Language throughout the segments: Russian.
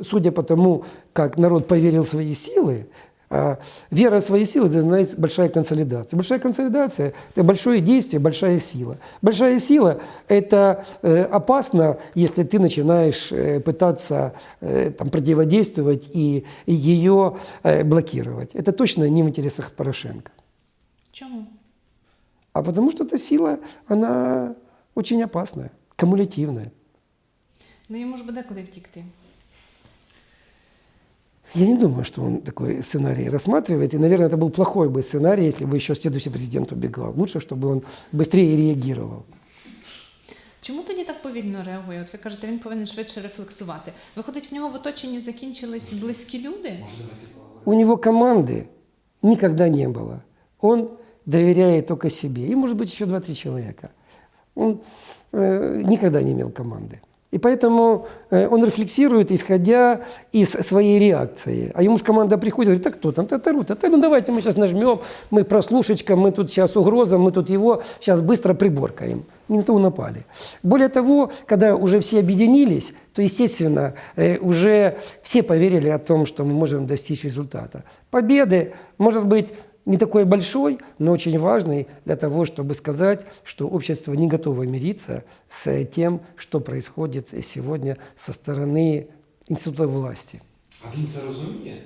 Судя по тому, как народ поверил в свои силы, а вера в свои силы, это значит большая консолидация. Большая консолидация – это большое действие, большая сила. Большая сила – это э, опасно, если ты начинаешь э, пытаться э, там, противодействовать и, ее блокировать. Это точно не в интересах Порошенко. Чому? А потому что эта сила, она очень опасная, кумулятивная. Ну йому ж буде куди втікти. Я не думаю, что он такой сценарий рассматривает. И, наверное, это был плохой бы сценарий, если бы еще следующий президент убегал. Лучше, чтобы он быстрее реагировал. Чому тоді так повільно реагує? От ви кажете, він повинен швидше рефлексувати. Виходить, в нього в оточенні закінчились близькі люди? У него команды никогда не было. Он доверяет только себе. И, может быть, еще два-три человека. Он э, никогда не имел команды. И поэтому э, он рефлексирует, исходя из своей реакции. А ему же команда приходит, говорит, так кто там, татару, татару, ну давайте мы сейчас нажмем, мы прослушечка, мы тут сейчас угроза, мы тут его сейчас быстро приборкаем. Не на того напали. Более того, когда уже все объединились, то, естественно, э, уже все поверили о том, что мы можем достичь результата. Победы, может быть, не такой большой, но очень важный для того, чтобы сказать, что общество не готово мириться с тем, что происходит сегодня со стороны институтов власти. А він це розуміє?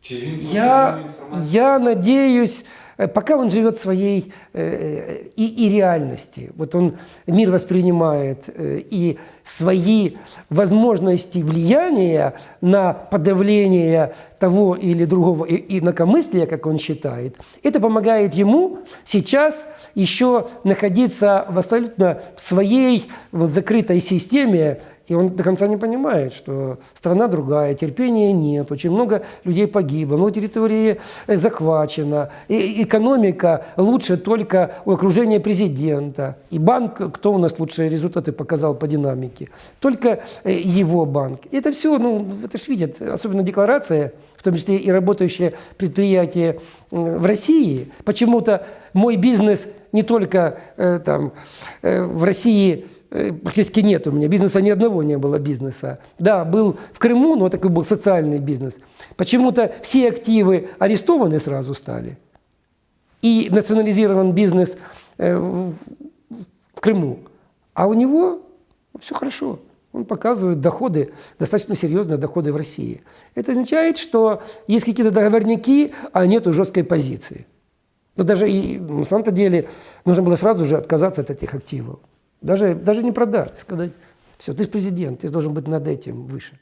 Чи він Я, отримує інформацію? я надеюсь, э, пока он живет своей э, и, и реальности, вот он мир воспринимает э, и свои возможности влияния на подавление того или другого инакомыслия, как он считает, это помогает ему сейчас еще находиться в абсолютно своей вот закрытой системе, и он до конца не понимает, что страна другая, терпения нет, очень много людей погибло, много территории э, захвачено, и экономика лучше только у окружения президента. И банк, кто у нас лучшие результаты показал по динамике? Только э, его банк. И это все, ну, это ж видят, особенно декларация, в том числе и работающие предприятия э, в России. Почему-то мой бизнес не только там, в России практически нет у меня бизнеса, ни одного не было бизнеса. Да, был в Крыму, но такой был социальный бизнес. Почему-то все активы арестованы сразу стали. И национализирован бизнес э, в Крыму. А у него все хорошо. Он показывает доходы, достаточно серьезные доходы в России. Это означает, что есть какие-то договорники, а нет жесткой позиции. Но даже и на самом-то деле нужно было сразу же отказаться от этих активов. Даже, даже не продать, сказать, все, ты президент, ты должен быть над этим выше.